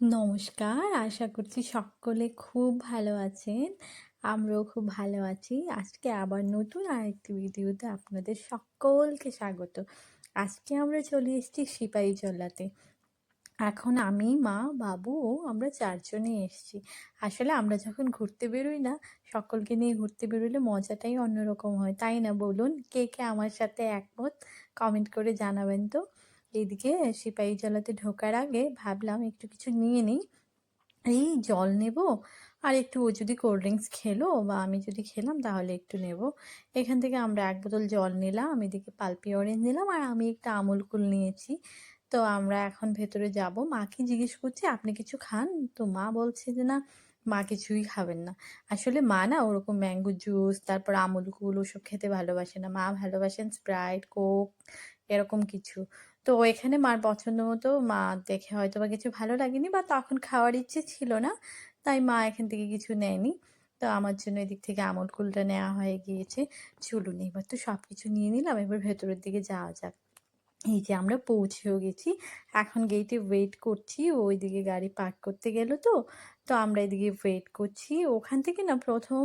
নমস্কার, আশা করছি সকলে খুব ভালো আছেন। আমরাও খুব ভালো আছি। আজকে আবার নতুন আরেকটি ভিডিওতে আপনাদের সকলকে স্বাগত। আজকে আমরা চলে এসেছি সিপাহী জল্লাতে এখন আমি, মা, বাবু ও আমরা চারজনে এসেছি। আসলে আমরা যখন ঘুরতে বেরোই না, সকলকে নিয়ে ঘুরতে বেরোলে মজাটাই অন্যরকম হয়, তাই না? বলুন, কে কে আমার সাথে একমত? কমেন্ট করে জানাবেন তো। এইদিকে সিপাহী জলাতে ঢোকার আগে ভাবলাম একটু কিছু নিয়ে নিই। এই জল নেব আর একটু ও যদি কোল্ড ড্রিঙ্কস খেলো বা আমি যদি খেলাম তাহলে একটু নেব। এখান থেকে আমরা এক বোতল জল নিলাম, এদিকে পালপি অরেঞ্জ নিলাম আর আমি একটা আমুল কুল নিয়েছি। তো আমরা এখন ভেতরে যাব। মাকে জিজ্ঞেস করছি, আপনি কিছু খান? তো মা বলছে যে, না, মা কিছুই খাবেন না। আসলে মা না ওরকম ম্যাঙ্গো জুস তারপর আমুল কুল ওসব খেতে ভালোবাসে না। মা ভালোবাসেন স্প্রাইট কোক এরকম কিছু। তো এখানে মার পছন্দ মতো মা দেখে হয়তো বা কিছু ভালো লাগেনি বা তখন খাওয়ার ইচ্ছে ছিল না, তাই মা এখান থেকে কিছু নেয়নি। তো আমার জন্য এদিক থেকে আমল কুলটা নেওয়া হয়ে গিয়েছে। চলুন, এবার তো সব কিছু নিয়ে নিলাম, এবার ভেতরের দিকে যাওয়া যাক। এই যে আমরা পৌঁছেও গেছি, এখন গেটে ওয়েট করছি ওই দিকে গাড়ি পার্ক করতে গেল তো তো আমরা এদিকে ওয়েট করছি। ওখান থেকে না প্রথম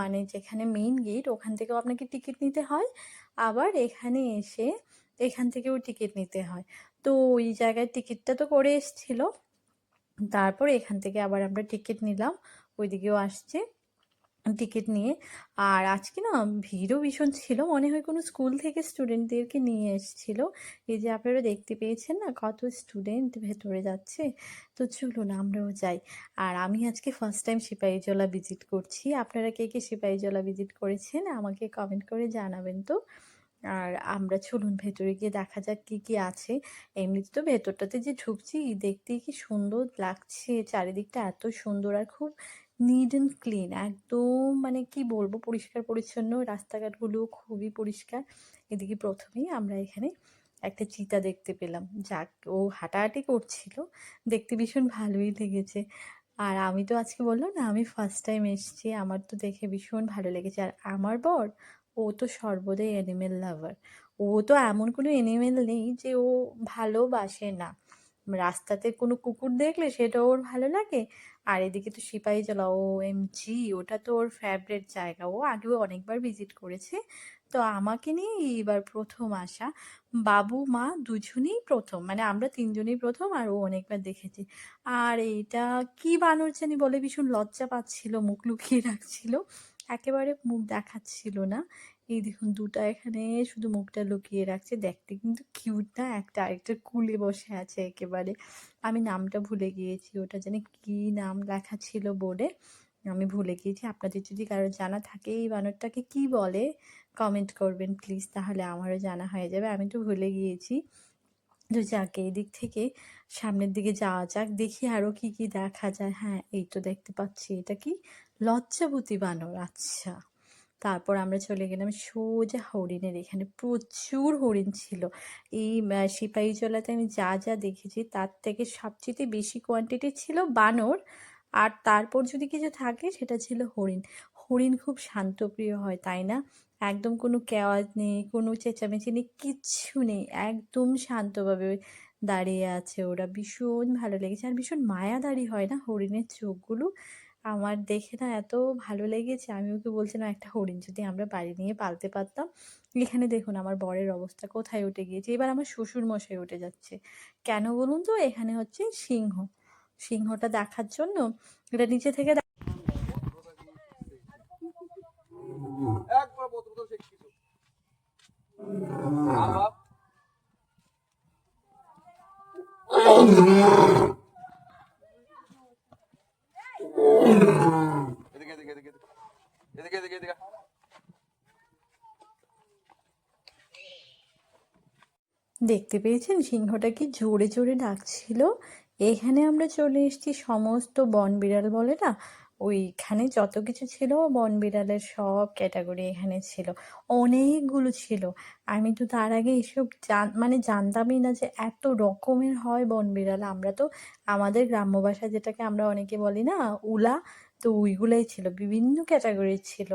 মানে যেখানে মেইন গেট ওখান থেকেও আপনাকে টিকিট নিতে হয়। আবার এখানে এসে এখান থেকেও টিকিট নিতে হয়। তো ওই জায়গায় টিকিটটা তো করে এসছিল। তারপর এখান থেকে আবার আমরা টিকিট নিলাম। ওইদিকেও আসছে টিকিট নিয়ে। আর আজকে না ভিড়ও ভীষণ ছিল। মনে হয় কোনো স্কুল থেকে স্টুডেন্টদেরকে নিয়ে এসেছিল। এই যে আপনারা দেখতে পেয়েছেন না কত স্টুডেন্ট ভেতরে যাচ্ছে। তো চলুন আমরাও যাই। আর আমি আজকে ফার্স্ট টাইম সিপাহীজলা ভিজিট করছি। আপনারা কে কে সিপাহীজলা ভিজিট করেছেন আমাকে কমেন্ট করে জানাবেন তো। আর আমরা চলুন ভেতরে গিয়ে দেখা যাক কি কি আছে। এমনিতে তো ভেতরটাতে যে ঢুকছি, দেখতেই কি সুন্দর লাগছে। চারিদিকটা এত সুন্দর আর খুব নিট অ্যান্ড ক্লিন একদম মানে কি বলব, পরিষ্কার পরিচ্ছন্ন। রাস্তাঘাটগুলো খুবই পরিষ্কার। এদিকে প্রথমেই আমরা এখানে একটা চিতা দেখতে পেলাম। যাক, ও হাঁটাহাঁটি করছিল। দেখতে ভীষণ ভালোই লেগেছে। আর আমি তো আজকে বলল না, আমি ফার্স্ট টাইম এসেছি। আমার তো দেখে ভীষণ ভালো লেগেছে। আর আমার বর ও তো সর্বদাই অ্যানিমেল লাভার ও তো এমন কোনো অ্যানিমেল নেই যে ও ভালোবাসে না। রাস্তাতে কোনো কুকুর দেখলে সেটা ওর ভালো লাগে, আর এদিকে তো সিপাহী জলা ও এম জি ওটা তো ওর ফেভারেট জায়গা। ও আগেও অনেকবার ভিজিট করেছে, তো আমাকে নিয়ে এইবার প্রথম আসা। বাবু, মা দুজনেই প্রথম মানে আমরা তিনজনেই প্রথম আর ও অনেকবার দেখেছি। আর এইটা কি বানর জানি বলে ভীষণ লজ্জা পাচ্ছিল, মুখ লুকিয়ে রাখছিল। একেবারে মুখ দেখাচ্ছিল না। এই দেখুন, দুটা এখানে শুধু মুখটা লুকিয়ে রাখছে। দেখতে কিন্তু কিউট না, একটা আরেকটা কুলে বসে আছে একেবারে। আমি নামটা ভুলে গিয়েছি, ওটা জানি কি নাম লেখা ছিল বোর্ডে আমি ভুলে গিয়েছি। আপনাদের যদি কারও জানা থাকে এই বানরটাকে কি বলে কমেন্ট করবেন প্লিজ তাহলে আমারও জানা হয়ে যাবে। আমি তো ভুলে গিয়েছি। তো যাকে এদিক থেকে সামনের দিকে যাওয়া যাক, দেখি আরও কি কি দেখা যায়। হ্যাঁ এই তো দেখতে পাচ্ছি। এটা কি? লজ্জাবতী বানর আচ্ছা। তারপর আমরা চলে গেলাম সোজা হরিণের এখানে। প্রচুর হরিণ ছিল। এই সিপাহীজলাতে আমি যা যা দেখেছি, তার থেকে সবচেয়ে বেশি কোয়ান্টিটি ছিল বানর। আর তারপর যদি কিছু থাকে, সেটা ছিল হরিণ। হরিণ খুব শান্তপ্রিয় হয়, তাই না? একদম কোনো কেওয়াজ নেই, কোনো চেঁচামেচি নেই, কিচ্ছু নেই। একদম শান্তভাবে দাঁড়িয়ে আছে ওরা। ভীষণ ভালো লেগেছে। আর ভীষণ মায়াদারি হয় না হরিণের চোখগুলো? আমার দেখে না এত ভালো লেগেছে, আমি ওকে বলছিলাম একটা হরিণ যদি আমরা বাড়ি নিয়ে পালতে পারতাম, এখানে দেখুন আমার বরের অবস্থা কোথায় উঠে গিয়েছে? এবার আমার শ্বশুর মশাই উঠে যাচ্ছে। কেন বলুন তো? এখানে হচ্ছে সিংহ। সিংহটা দেখার জন্য এটা নিচে থেকে একবার বোতল শেখ কিছু এদিকে এদিকে এদিকে দেখতে পেয়েছেন? সিংহটা কি জোরে জোরে ডাকছিল? এখানে আমরা চলে এসেছি সমস্ত বন বিড়াল বলে না? ওইখানে যত কিছু ছিল বন বিড়ালের সব ক্যাটাগরি এখানে ছিল। অনেকগুলো ছিল। আমি তো তার আগে এসব জান মানে জানতামই না যে এত রকমের হয় বন বিড়াল। আমরা তো আমাদের গ্রাম্য ভাষায় যেটাকে আমরা অনেকে বলি না, উলা তো ওইগুলোই ছিল, বিভিন্ন ক্যাটাগরির ছিল।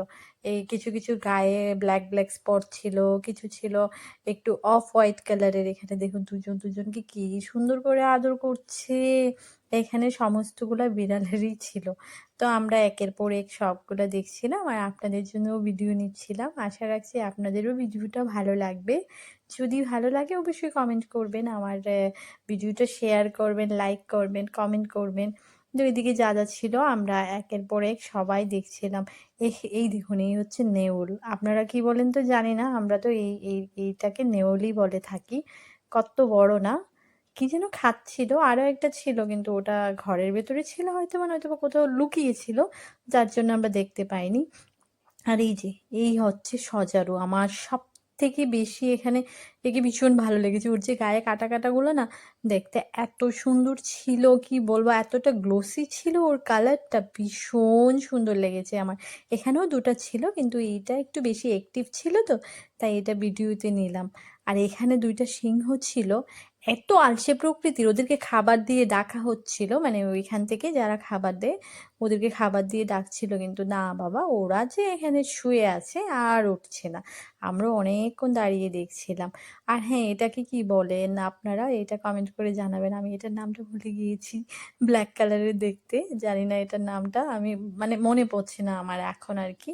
এই কিছু কিছু গায়ে ব্ল্যাক ব্ল্যাক স্পট ছিল, কিছু ছিল একটু অফ হোয়াইট কালারের এখানে দেখুন দুজন, দুজনকে কি সুন্দর করে আদর করছে। এখানে সমস্তগুলো বিড়ালেরই ছিল। তো আমরা একের পর এক সবগুলো দেখছিলাম আর আপনাদের জন্যও ভিডিও নিচ্ছিলাম। আশা রাখছি আপনাদেরও ভিডিওটা ভালো লাগবে। যদি ভালো লাগে অবশ্যই কমেন্ট করবেন। আমার ভিডিওটা শেয়ার করবেন লাইক করবেন কমেন্ট করবেন। তো এদিকে যা যা ছিল আমরা একের পর এক সবাই দেখছিলাম। এই দেখুন, এই হচ্ছে নেউল। আপনারা কি বলেন তো জানি না, আমরা তো এই এই, এইটাকে নেউলই বলে থাকি। কত বড় না? কি যেন খাচ্ছিল আরও একটা ছিল, কিন্তু ওটা ঘরের ভেতরে ছিল হয়তো মানে হয়তো কোথাও লুকিয়েছিল, যার জন্য আমরা দেখতে পাইনি। আর এই যে, এই হচ্ছে সজারু, আমার সব থেকে বেশি এখানে একে ভীষণ ভালো লেগেছে। ওর যে গায়ে কাটা কাটাগুলো না, দেখতে এত সুন্দর ছিল, কি বলব, এতটা গ্লোসি ছিল ওর কালারটা ভীষণ সুন্দর লেগেছে আমার। এখানেও দুটা ছিল, কিন্তু এইটা একটু বেশি অ্যাক্টিভ ছিল তো, তাই এটা ভিডিওতে নিলাম। আর এখানে দুইটা সিংহ ছিল এত আলসে প্রকৃতির, ওদেরকে খাবার দিয়ে ডাকা হচ্ছিল মানে ওইখান থেকে যারা খাবার দেয়, ওদেরকে খাবার দিয়ে ডাকছিল কিন্তু না বাবা, ওরা যে এখানে শুয়ে আছে আর উঠছে না। আমরা অনেকক্ষণ দাঁড়িয়ে দেখছিলাম। আর হ্যাঁ এটাকে কি বলেন আপনারা? এটা কমেন্ট করে জানাবেন। আমি এটার নামটা ভুলে গিয়েছি ব্ল্যাক কালারের দেখতে। জানি না এটার নামটা। আমি মানে মনে পড়ছে না আমার এখন আর কি।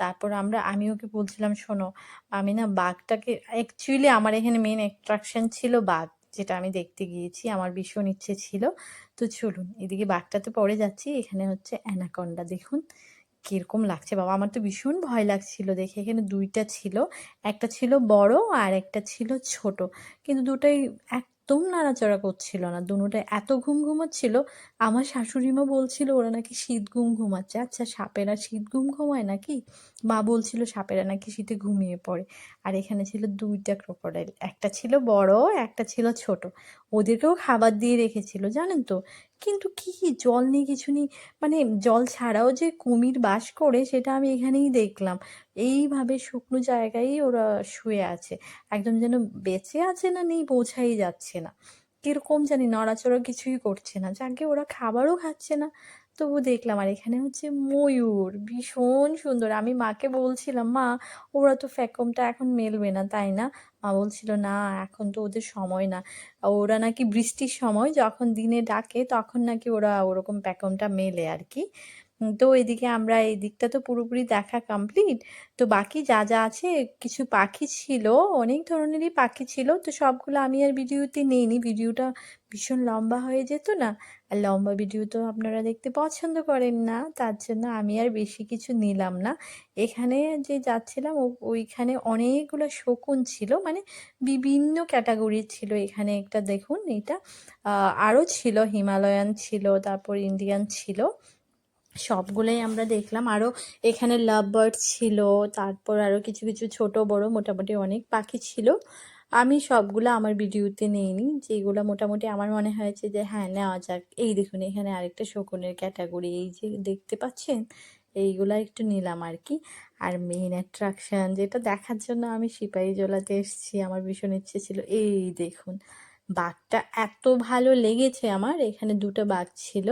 তারপর আমরা, আমি ওকে বলছিলাম, শোনো, আমি না বাঘটাকে অ্যাকচুয়ালি আমার এখানে মেন অ্যাট্রাকশন ছিল বাঘ। যেটা আমি দেখতে গিয়েছি, আমার ভীষণ ইচ্ছে ছিল। তো চলুন, এদিকে বাঘটাতে পড়ে যাচ্ছি, এখানে হচ্ছে অ্যানাকন্ডা। দেখুন, কীরকম লাগছে বাবা, আমার তো ভীষণ ভয় লাগছিল দেখে। এখানে দুইটা ছিল, একটা ছিল বড় আর একটা ছিল ছোট। কিন্তু দুটাই একদম নাড়াচাড়া করছিল না। দুটোটাই এত ঘুম ঘুমাচ্ছিল, আমার শাশুড়িমা বলছিল, ওরা নাকি শীত ঘুম ঘুমাচ্ছে। আচ্ছা সাপেরা শীত ঘুম ঘুমায় নাকি? মা বলছিল, সাপেরা নাকি শীতে ঘুমিয়ে পড়ে। আর এখানে ছিল দুইটা ক্রোকোডাইল একটা ছিল বড়, একটা ছিল ছোট। ওদেরকেও খাবার দিয়ে রেখেছিল, জানেন তো? কিন্তু কি জল নেই কিছু নেই? মানে জল ছাড়াও যে কুমির বাস করে সেটা আমি এখানেই দেখলাম। এইভাবে শুকনো জায়গায় ওরা শুয়ে আছে। একদম যেন বেঁচে আছে না নেই বোঝাই যাচ্ছে না। কীরকম জানি নড়াচড়া কিছুই করছে না। যাকে ওরা খাবারও খাচ্ছে না। তবু দেখলাম, আর এখানে হচ্ছে ময়ূর, ভীষণ সুন্দর। আমি মাকে বলছিলাম, মা, ওরা তো ফ্যাকমটা এখন মেলবে না, তাই না? মা বলছিল, না, এখন তো ওদের সময় না। ওরা নাকি বৃষ্টির সময় যখন দিনে ডাকে, তখন নাকি ওরা ওরকম প্যাকমটা মেলে আর কি। তো এদিকে আমরা এই দিকটা তো পুরোপুরি দেখা কমপ্লিট তো বাকি যা যা আছে, কিছু পাখি ছিল, অনেক ধরনেরই পাখি ছিল, তো সবগুলো আমি আর ভিডিওতে নিইনি। ভিডিওটা ভীষণ লম্বা হয়ে যেত না, আর লম্বা ভিডিও তো আপনারা দেখতে পছন্দ করেন না, তার জন্য আমি আর বেশি কিছু নিলাম না। এখানে যে যাচ্ছিলাম ওইখানে অনেকগুলো শকুন ছিল মানে বিভিন্ন ক্যাটাগরির ছিল। এখানে একটা দেখুন, এটা আরও ছিল, হিমালয়ান ছিল, তারপর ইন্ডিয়ান ছিল। সবগুলোই আমরা দেখলাম। আরও এখানে লাভ বার্ড ছিল, তারপর আরও কিছু কিছু ছোট, বড়, মোটামুটি অনেক পাখি ছিল। আমি সবগুলো আমার ভিডিওতে নেইনি, যেগুলো মোটামুটি আমার মনে হয়েছে যে হ্যাঁ নেওয়া যাক। এই দেখুন, এখানে আরেকটা শকুনের ক্যাটাগরি এই যে দেখতে পাচ্ছেন? এইগুলা একটু নিলাম আর কি। আর মেইন অ্যাট্রাকশন যেটা দেখার জন্য আমি সিপাহী জলাতে এসেছি, আমার ভীষণ ইচ্ছে ছিল। এই দেখুন, বাঘটা এত ভালো লেগেছে আমার। এখানে দুটো বাঘ ছিল।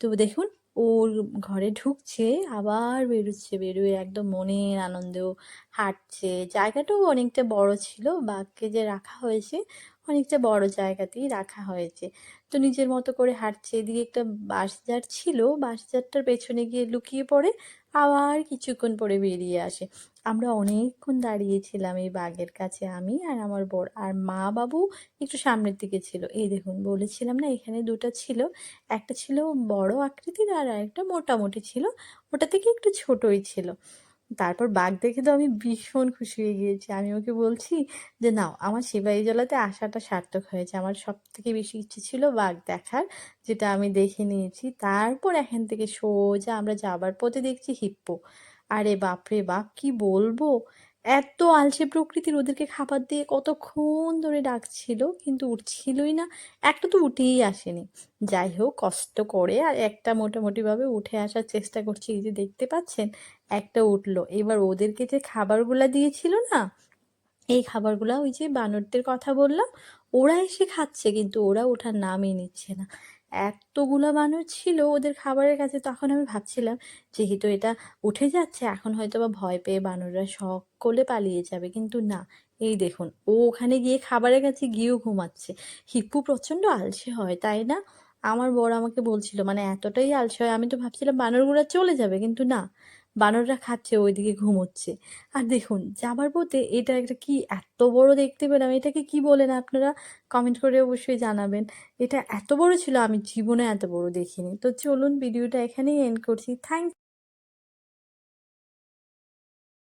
তো দেখুন ওর ঘরে ঢুকছে, আবার বেরোচ্ছে, বেরোয় একদম মনের আনন্দেও হাঁটছে। জায়গাটাও অনেকটা বড় ছিল, বাঘকে যে রাখা হয়েছে অনেকটা বড় জায়গাতেই রাখা হয়েছে। তো নিজের মতো করে হাঁটছে। এদিকে একটা বাঁশঝাড় ছিল, বাঁশঝাড়টার পেছনে গিয়ে লুকিয়ে পড়ে, আবার কিছুক্ষণ পরে বেরিয়ে আসে। আমরা অনেকক্ষণ দাঁড়িয়েছিলাম এই বাঘের কাছে আমি আর আমার বর আর মা বাবু একটু সামনের দিকে ছিল। এই দেখুন, বলেছিলাম না এখানে দুটো ছিল, একটা ছিল বড় আকৃতির আর একটা মোটামুটি ছিল, ওটা থেকে একটু ছোটই ছিল। তারপর বাঘ দেখে তো আমি ভীষণ খুশি হয়ে গিয়েছি। আমি ওকে বলছি যে, নাও, আমার সিপাহীজলাতে আসাটা সার্থক হয়েছে। আমার সব থেকে বেশি ইচ্ছে ছিল বাঘ দেখার, যেটা আমি দেখে নিয়েছি। তারপর এখান থেকে সোজা আমরা যাবার পথে দেখছি হিপ্পো। আরে বাপরে বাপ, কি বলব? এত আলসে প্রকৃতির ওদেরকে খাবার দিয়ে কতক্ষণ ধরে ডাকছিল, কিন্তু উঠছিলই না। একটা তো উঠেই আসেনি। যাই হোক, কষ্ট করে আর একটা মোটামুটিভাবে উঠে আসার চেষ্টা করছি, এই যে দেখতে পাচ্ছেন, একটা উঠল। এবার ওদেরকে যে খাবারগুলা দিয়েছিল না, এই খাবারগুলা ওই যে বানরদের কথা বললাম, ওরা এসে খাচ্ছে, কিন্তু ওরা ওঠার নামই নিচ্ছে না। এতগুলো মানুষ ছিল ওদের খাবারের কাছে তখন আমি ভাবছিলাম, যেহেতু এটা উঠে যাচ্ছে, এখন হয়তো বা ভয় পেয়ে বানররা সকলে পালিয়ে যাবে। কিন্তু না, এই দেখুন, ও ওখানে গিয়ে খাবারের কাছে গিয়েও ঘুমাচ্ছে। হিপ্পু প্রচণ্ড আলসে হয়, তাই না? আমার বড় আমাকে বলছিল মানে এতটাই আলসে হয়, আমি তো ভাবছিলাম বানরগুলা চলে যাবে। কিন্তু না বানররা খাচ্ছে, ওইদিকে ঘুমোচ্ছে। আর দেখুন যাবার পথে এটা একটা কি এত বড় দেখতে পেলাম, এটাকে কি বলেন আপনারা? কমেন্ট করে অবশ্যই জানাবেন। এটা এত বড় ছিল, আমি জীবনে এত বড় দেখিনি। তো চলুন, ভিডিওটা এখানেই এন্ড করছি। থ্যাংক